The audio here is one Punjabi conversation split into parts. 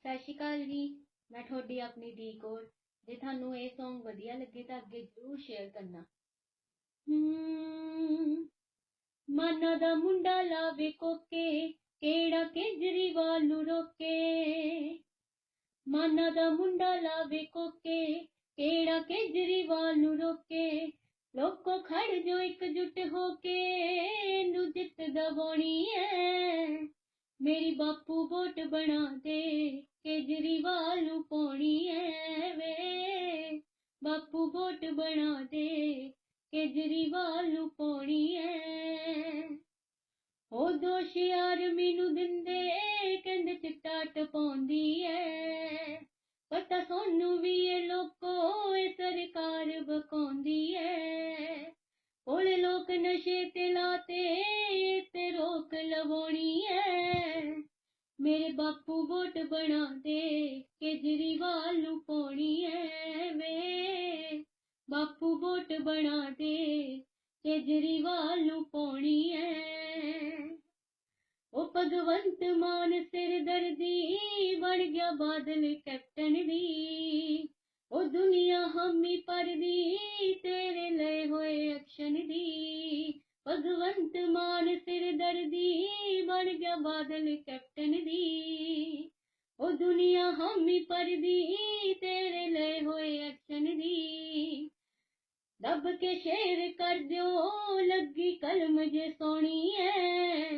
ਸਤਿ ਸ਼੍ਰੀ ਅਕਾਲ ਜੀ, ਮੈਂ ਤੁਹਾਡੀ ਆਪਣੀ ਦੀ ਕੌਰ ਜੇ ਤੁਹਾਨੂੰ ਇਹ Song ਵਧੀਆ ਲੱਗੇ ਤਾਂ ਅੱਗੇ ਜ਼ਰੂਰ ਸ਼ੇਅਰ ਕਰਨਾ। ਮਾਨਾ ਦਾ ਮੁੰਡਾ ਲਾਵੇ ਕੋਕੇ, ਕਿਹੜਾ ਕੇਜਰੀਵਾਲ ਨੂੰ ਰੋਕੇ? ਮਾਨਾ ਦਾ ਮੁੰਡਾ ਲਾਵੇ ਕੋਕੇ, ਕਿਹੜਾ ਕੇਜਰੀਵਾਲ ਨੂੰ ਰੋਕੇ? ਲੋਕੋ ਖੜ ਜੋ ਇਕਜੁੱਟ ਹੋ ਕੇ ਨੂੰ ਜਿੱਤ ਦਵਾਉਣੀ ਐ। ਮੇਰੀ ਬਾਪੂ ਵੋਟ ਬਣਾ ਦੇ, ਕੇਜਰੀਵਾਲ ਨੂੰ ਪਾਉਣੀ ਐ ਵੇ ਬਾਪੂ ਵੋਟ ਬਣਾ ਦੇ, ਕੇਜਰੀਵਾਲ ਨੂੰ ਪਾਉਣੀ ਐ। ਉਹ ਦੋਸ਼ ਯਾਰ ਮੈਨੂੰ ਦਿੰਦੇ, ਕਹਿੰਦੇ ਚਿੱਟਾ ਟਪਾਉਂਦੀ ਐ। ਪਤਾ ਸੋਨੂੰ ਵੀ ਇਹ ਲੋਕੋ, ਇਹ ਸਰਕਾਰ ਬਕਾਉਂਦੀ ਐ। ਕੋਲੇ ਲੋਕ ਨਸ਼ੇ ਤੇ ਲਾਤੇ ਮੇਰੇ ਬਾਪੂ ਵੋਟ ਬਣਾ ਦੇ ਕੇਜਰੀਵਾਲ ਨੂੰ ਪਾਉਣੀ ਐ ਵੇ ਬਾਪੂ ਵੋਟ ਬਣਾ ਦੇ ਕੇਜਰੀਵਾਲ ਨੂੰ ਪਾਉਣੀ ਐ। ਉਹ ਭਗਵੰਤ ਮਾਨ ਸਿਰ ਦਰਦੀ, ਬਣ ਗਿਆ ਬਾਦਲ ਕੈਪਟਨ ਦੀ। ਉਹ ਦੁਨੀਆ ਹਾਮੀ ਭਗਵੰਤ ਮਾਨ ਸਿਰ ਦਰਦੀ, ਬਣ ਗਿਆ ਬਾਦਲ ਕੈਪਟਨ ਦੀ। ਉਹ ਦੁਨੀਆ ਹਾਮੀ ਪਰਦੀ ਤੇਰੇ ਲਏ ਹੋਏ ਐਕਸ਼ਨ ਦੀ। ਦੱਬ ਕੇ ਸ਼ੇਰ ਕਰ ਦਿਓ, ਲੱਗੀ ਕਲਮ ਜੇ ਸੋਣੀ ਐ।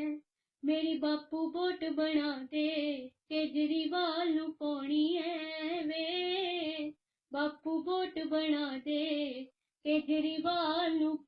ਮੇਰੀ ਬਾਪੂ ਵੋਟ ਬਣਾ ਦੇ, ਕੇਜਰੀਵਾਲ ਨੂੰ ਪਾਉਣੀ ਐ ਵੇ। ਬਾਪੂ ਵੋਟ ਬਣਾ ਦੇ, ਕੇਜਰੀਵਾਲ ਨੂੰ